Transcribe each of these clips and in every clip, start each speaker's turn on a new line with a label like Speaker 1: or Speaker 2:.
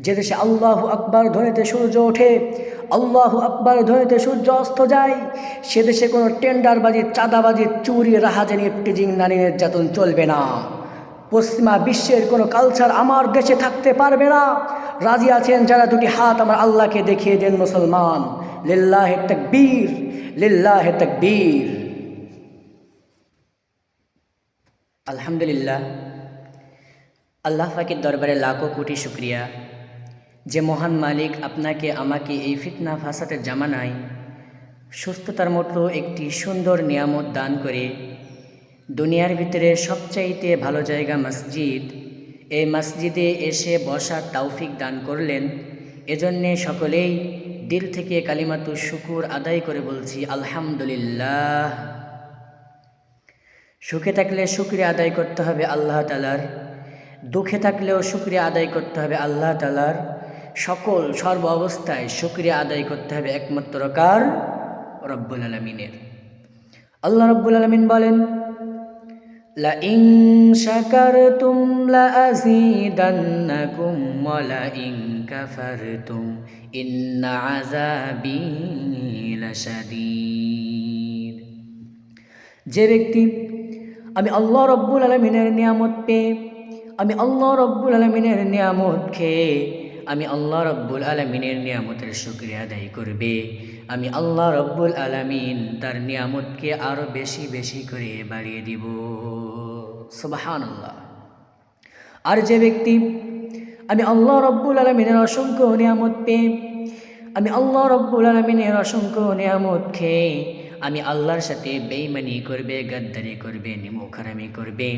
Speaker 1: যে দেশে আল্লাহ আকবার ধ্বনিতে সূর্য ওঠে, আল্লাহ আকবার ধ্বনিতে সূর্য অস্ত যায়, সে দেশে কোনো টেন্ডারবাজি, চাঁদাবাজি, চুরি, রাহাজানি, টিজিং নারী নির্যাতন চলবে না। পশ্চিমা বিশ্বের কোনো কালচার আমার দেশে থাকতে পারবে না। রাজি আছেন যারা দুটি হাত আমার আল্লাহকে দেখিয়ে দেন মুসলমান। লিল্লাহে তকবীর লিল্লাহে তকবীর। আলহামদুলিল্লাহ। আল্লাহ ফাকির দরবারে লাখো কোটি শুক্রিয়া। যে মহান মালিক আপনাকে আমাকে এই ফিতনা ফাসাতের জামানায় সুস্থতার মতো একটি সুন্দর নিয়ামত দান করে। দুনিয়ার ভিতরে সবচাইতে ভালো জায়গা মসজিদ। এই মসজিদে এসে বসার তৌফিক দান করলেন। এজন্যে সকলেই দিল থেকে কালিমাতু শুকুর আদায় করে বলছি, আলহামদুলিল্লাহ। সুখে থাকলে শুক্রিয়া আদায় করতে হবে আল্লাহ তালার দুঃখে থাকলেও শুক্রিয়া আদায় করতে হবে আল্লাহ তালার সকল সর্ব অবস্থায় শুক্রিয়া আদায় করতে হবে একমাত্র কার রব্বুল আলমিনের আল্লাহ রব্বুল আলমিন বলেন لئن شكرتم لأزيدنكم ولئن كفرتم إن عذابي لشديد যে ব্যক্তি আমি আল্লাহ রব্বুল আলমিনের নিয়ামত পেয়ে আমি আল্লাহ রব্বুল আলমিনের নিয়ামত খেয়ে আমি আল্লাহ রব্বুল আলমিনের নিয়ামতের শুক্রিয়া আদায় করবে। আমি আল্লাহ রব্বুল আলমিন তার নিয়ামতকে আরও বেশি বেশি করে বাড়িয়ে দিব। সুবাহান আল্লাহ আর যে ব্যক্তি, আমি আল্লাহ রব্বুল আলমিনের অসংখ্য নিয়ামত পেয়ে, আমি আল্লাহ রব্বুল আলমিনের অসংখ্য নিয়ামত খেয়ে, আমি আল্লাহর সাথে বেইমানি করবে, গাদ্দারি করবে, নিমুখারামি করবে,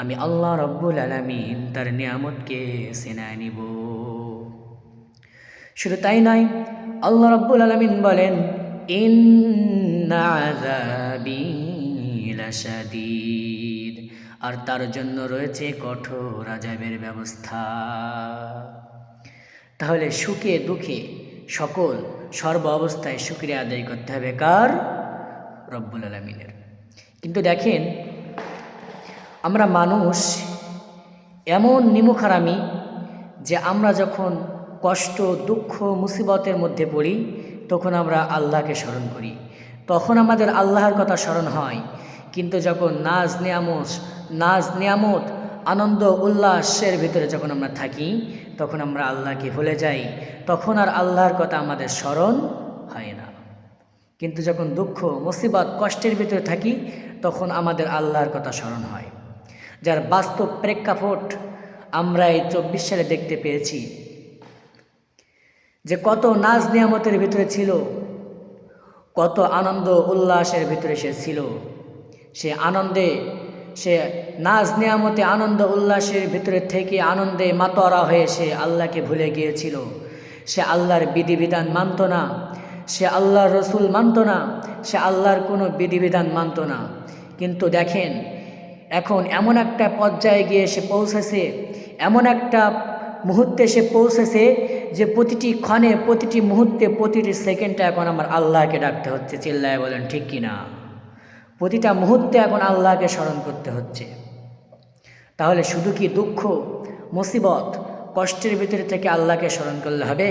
Speaker 1: আমি আল্লাহ রব্বুল আলমিন তার নিয়ামতকে সেনায় নিব। শুধু তাই নয়, আল্লাহ রব্বুল আলমিন বলেন আর তার জন্য রয়েছে কঠোর আজাবের ব্যবস্থা। তাহলে সুখে দুঃখে সকল সর্ব অবস্থায় শুক্রিয়া আদায় করতে হবে কার? রব্বুল আলমিনের। কিন্তু দেখেন, আমরা মানুষ এমন নিমুখারামি যে আমরা যখন কষ্ট, দুঃখ, মুসিবতের মধ্যে পড়ি, তখন আমরা আল্লাহকে স্মরণ করি। তখন আমাদের আল্লাহর কথা স্মরণ হয়। কিন্তু যখন নাজ নিয়ামত নাজ নিয়ামত, আনন্দ, উল্লাসের ভিতরে যখন আমরা থাকি, তখন আমরা আল্লাহকে ভুলে যাই। তখন আর আল্লাহর কথা আমাদের স্মরণ হয় না। কিন্তু যখন দুঃখ, মুসিবত, কষ্টের ভিতরে থাকি, তখন আমাদের আল্লাহর কথা স্মরণ হয়। যার বাস্তব প্রেক্ষাপট আমরা এই চব্বিশ সালে দেখতে পেয়েছি। যে কত নাচ নিয়ামতের ভিতরে ছিল, কত আনন্দ উল্লাসের ভিতরে সে ছিল। সে আনন্দে, সে নাচ নিয়ামতে আনন্দ উল্লাসের ভিতরে থেকে আনন্দে মাতোয়ারা হয়ে সে আল্লাহকে ভুলে গিয়েছিল। সে আল্লাহর বিধিবিধান মানত না। সে আল্লাহর রসুল মানত না। সে আল্লাহর কোনো বিধিবিধান মানত না। কিন্তু দেখেন, এখন এমন একটা পর্যায়ে গিয়ে সে পৌঁছেছে, এমন একটা মুহূর্তে সে পৌঁছেছে যে প্রতিটি ক্ষণে, প্রতিটি মুহূর্তে, প্রতিটি সেকেন্ডে এখন আমার আল্লাহকে ডাকতে হচ্ছে, চিল্লায় বলেন, ঠিক কি না? প্রতিটা মুহূর্তে এখন আল্লাহকে স্মরণ করতে হচ্ছে। তাহলে শুধু কি দুঃখ, মুসিবত, কষ্টের ভিতরে থেকে আল্লাহকে স্মরণ করলে হবে?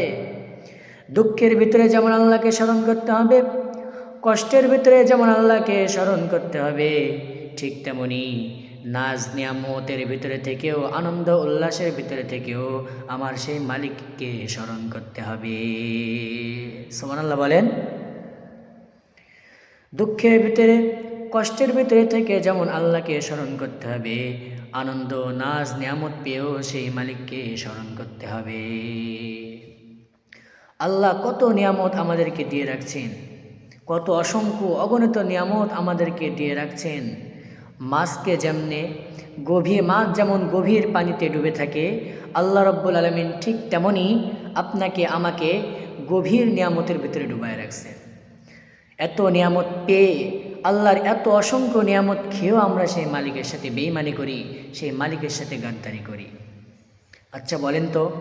Speaker 1: দুঃখের ভিতরে যেমন আল্লাহকে স্মরণ করতে হবে, কষ্টের ভিতরে যেমন আল্লাহকে স্মরণ করতে হবে, ঠিক তেমনি নাজ নিয়ামতের ভিতরে থেকেও, আনন্দ উল্লাসের ভিতরে থেকেও আমার সেই মালিককে স্মরণ করতে হবে। সোমান আল্লাহ বলেন, দুঃখের ভিতরে, কষ্টের ভিতরে থেকে যেমন আল্লাহকে স্মরণ করতে হবে, আনন্দ, নাজ, নিয়ামত পেয়েও সেই মালিককে স্মরণ করতে হবে। আল্লাহ কত নিয়ামত আমাদেরকে দিয়ে রাখছেন, কত অসংখ্য অগণিত নিয়ামত আমাদেরকে দিয়ে রাখছেন। মাছকে যেমনে গভীর মাছ যেমন গভীর পানিতে ডুবে থাকে, আল্লাহ রব্বুল আলমিন ঠিক তেমনই আপনাকে আমাকে গভীর নিয়ামতের ভিতরে ডুবায় রাখছেন এত নিয়ামত পেয়ে, আল্লাহর এত অসংখ্য নিয়ামত খেয়েও আমরা সেই মালিকের সাথে বেইমানি করি, সেই মালিকের সাথে গাদ্দারি করি। আচ্ছা বলেন তো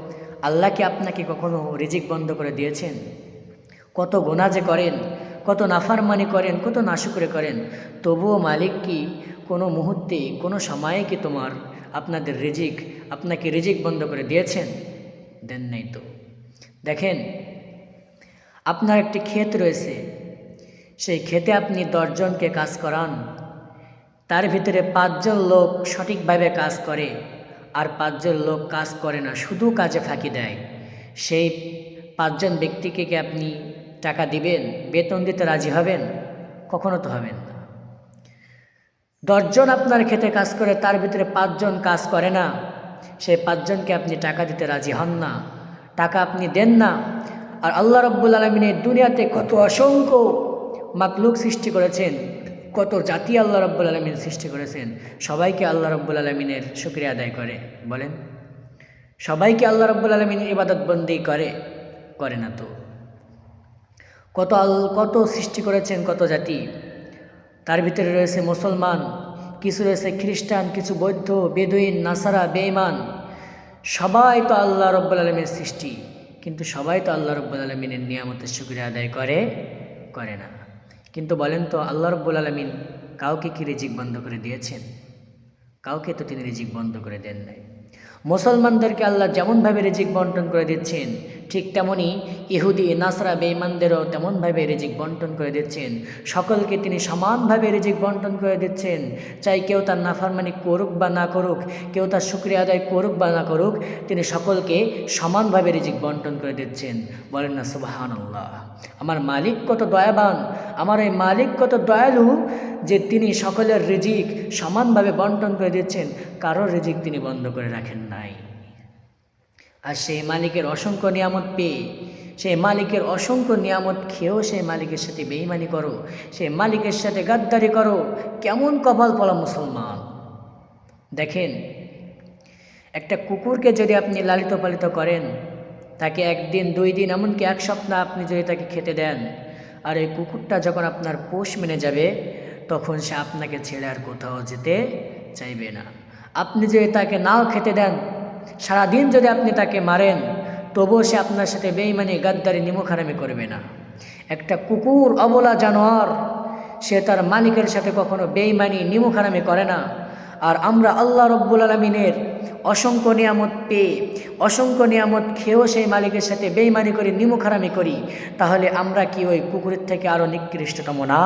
Speaker 1: আল্লাহকে আপনাকে কখনো রিজিক বন্ধ করে দিয়েছেন? কত গোনা যে করেন, কত নাফার নাফারমানি করেন, কত নাশুকরে করেন, তবুও মালিক কি কোনো মুহূর্তে, কোনো সময়ে কি তোমার আপনাদের রিজিক আপনাকে রিজিক বন্ধ করে দিয়েছেন? দেন নাই তো। দেখেন, আপনার একটি ক্ষেত রয়েছে। সেই ক্ষেতে আপনি দশজনকে কাজ করান। তার ভিতরে পাঁচজন লোক সঠিকভাবে কাজ করে আর পাঁচজন লোক কাজ করে না, শুধু কাজে ফাঁকি দেয়। সেই পাঁচজন ব্যক্তিকে কি আপনি টাকা দিবেন? বেতন দিতে রাজি হবেন? কখনো তো হবেন না। দশজন আপনার খেতে কাজ করে, তার ভিতরে পাঁচজন কাজ করে না। সেই পাঁচজনকে আপনি টাকা দিতে রাজি হন না। টাকা আপনি দেন না। আর আল্লাহ রব্বুল আলমিনের দুনিয়াতে কত অসংখ্য মাকলুক সৃষ্টি করেছেন, কত জাতি আল্লাহ রব্বুল আলমিন সৃষ্টি করেছেন। সবাইকে আল্লাহ রব্বুল আলমিনের শুক্রিয়া আদায় করে। বলেন, সবাইকে আল্লাহ রব্বুল আলমিনের ইবাদত বন্দি করে করে না তো? কত কত সৃষ্টি করেছেন কত জাতি? তার ভিতরে রয়েছে মুসলমান, কিছু রয়েছে খ্রিস্টান, কিছু বৌদ্ধ, বেদুইন, নাসারা, বেঈমান। সবাই তো আল্লাহ রব্বুল আলমীর সৃষ্টি, কিন্তু সবাই তো আল্লাহ রব্বুল আলমিনের নিয়ামতের শুক্রিয়া আদায় করে করে না। কিন্তু বলেন তো, আল্লাহ রব্বুল আলমিন কাউকে কি রিজিক বন্ধ করে দিয়েছেন? কাউকে তো তিনি রিজিক বন্ধ করে দেন নাই। মুসলমানদেরকে আল্লাহ যেমনভাবে রিজিক বন্টন করে দিচ্ছেন ঠিক তেমনই ইহুদি, নাসরা, বেঈমানদেরও তেমনভাবে রিজিক বন্টন করে দিচ্ছেন। সকলকে তিনি সমানভাবে রিজিক বন্টন করে দিচ্ছেন। চাই কেউ তার নাফারমানি করুক বা না করুক, কেউ তার শুক্রিয়া আদায় করুক বা না করুক, তিনি সকলকে সমানভাবে রিজিক বন্টন করে দিচ্ছেন। বলেন না সুবাহান আমার মালিক কত দয়াবান, আমার এই মালিক কত দয়ালু যে তিনি সকলের রিজিক সমানভাবে বন্টন করে দিচ্ছেন, কারোর রিজিক তিনি বন্ধ করে রাখেন নাই। আর সেই মালিকের অসংখ্য নিয়ামত পেয়ে, সেই মালিকের অসংখ্য নিয়ামত খেয়েও সেই মালিকের সাথে বেইমানি করো, সেই মালিকের সাথে গাদ্দারি করো, কেমন কপাল পলা মুসলমান। দেখেন, একটা কুকুরকে যদি আপনি লালিত পালিত করেন, তাকে একদিন, দুই দিন, এমনকি এক সপ্তাহ আপনি যদি তাকে খেতে দেন, আর এই কুকুরটা যখন আপনার পোষ মেনে যাবে, তখন সে আপনাকে ছেড়ে আর কোথাও যেতে চাইবে না। আপনি যদি তাকে নাও খেতে দেন সারাদিন যদি আপনি তাকে মারেন, তবুও সে আপনার সাথে বেইমানি গাদ্দারি নিমুখারামি করবে না। একটা কুকুর, অবলা জানোয়ার, সে তার মালিকের সাথে কখনো বেইমানি নিমুখারামি করে না। আর আমরা আল্লাহ রব্বুল আলমিনের অসংখ্য নিয়ামত পেয়ে, অসংখ্য নিয়ামত খেয়েও সেই মালিকের সাথে বেইমানি করে নিমুখারামি করি, তাহলে আমরা কি ওই কুকুরের থেকে আরও নিকৃষ্টতম না?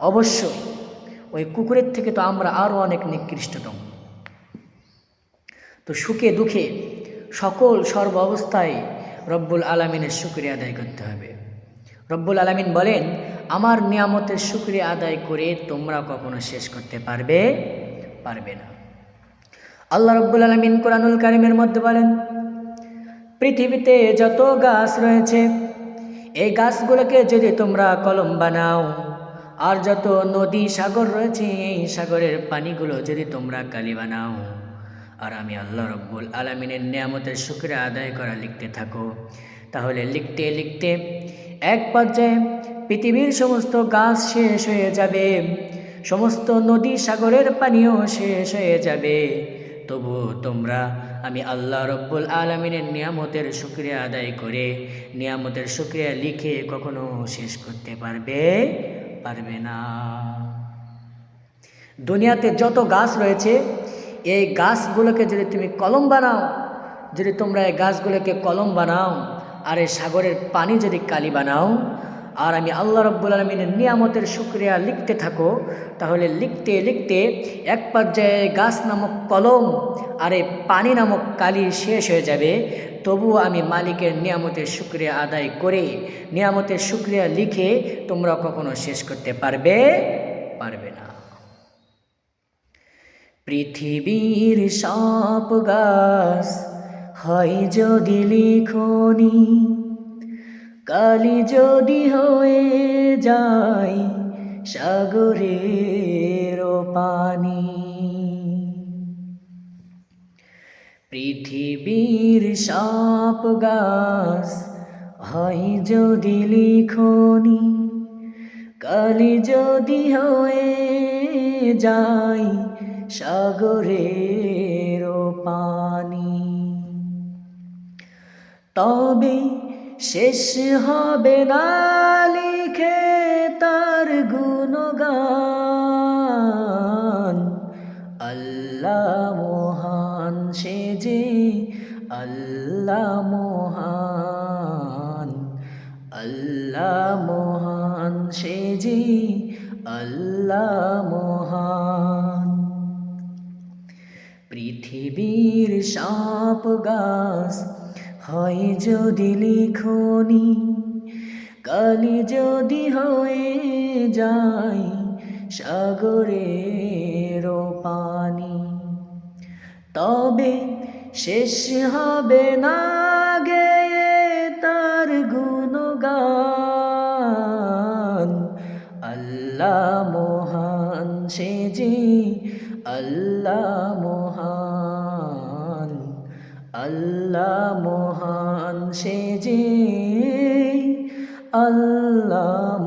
Speaker 1: অবশ্যই, ওই কুকুরের থেকে তো আমরা আরও অনেক নিকৃষ্টতম। তো সুখে দুঃখে সকল সর্ব অবস্থায় রব্বুল আলমিনের শুক্রিয়া আদায় করতে হবে। রব্বুল আলমিন বলেন, আমার নিয়ামতের শুক্রিয়া আদায় করে তোমরা কখনো শেষ করতে পারবে পারবে না। আল্লাহ রব্বুল আলমিন কোরআনুল কারিমের মধ্যে বলেন, পৃথিবীতে যত গাছ রয়েছে, এই গাছগুলোকে যদি তোমরা কলম বানাও, আর যত নদী সাগর রয়েছে, এই সাগরের পানিগুলো যদি তোমরা কালি বানাও আর আমি আল্লাহ রব্বুল আলমিনের নিয়ামতের শুক্রে আদায় করা লিখতে থাকো। তাহলে লিখতে লিখতে এক পর্যায়ে পৃথিবীর সমস্ত গাছ শেষ হয়ে যাবে, সমস্ত নদী সাগরের পানিও শেষ হয়ে যাবে। তবু তোমরা, আমি আল্লাহ রব্বুল আলমিনের নিয়ামতের শুক্রিয়া আদায় করে নিয়ামতের শুক্রিয়া লিখে কখনো শেষ করতে পারবে? পারবে না। দুনিয়াতে যত গাছ রয়েছে এই গাছগুলোকে যদি তুমি কলম বানাও, যদি তোমরা এই গাছগুলোকে কলম বানাও আর এই সাগরের পানি যদি কালি বানাও, আর আমি আল্লাহ রব্বুল আলমিনের নিয়ামতের শুক্রিয়া লিখতে থাকো, তাহলে লিখতে লিখতে এক পর্যায়ে গাছ নামক কলম আর এই পানি নামক কালি শেষ হয়ে যাবে। তবুও আমি মালিকের নিয়ামতের শুক্রিয়া আদায় করে, নিয়ামতের শুক্রিয়া লিখে তোমরা কখনো শেষ করতে পারবে? পারবে না। পৃথিবীর সব গাছ, হয় যদি লিখনি। কালি যদি হয়ে যায় সাগরের পানি। পৃথিবীর সব গাছ, হয় যদি লিখনি। কালি যদি হয়ে যায় সাগরের পানি। তবে শেষ হবে না লিখে তার গুণগান। আল্লাহ মহান সে যে আল্লাহ সাপ গাছ হয় যদি লিখনি, কালি যদি হয়ে যায় সাগরের পানি। তবে শেষ হবে না গে তার গুণগান। আল্লাহ মহান সে যে, আল্লাহ আল্লাহ মহান সে যে আল্লাহ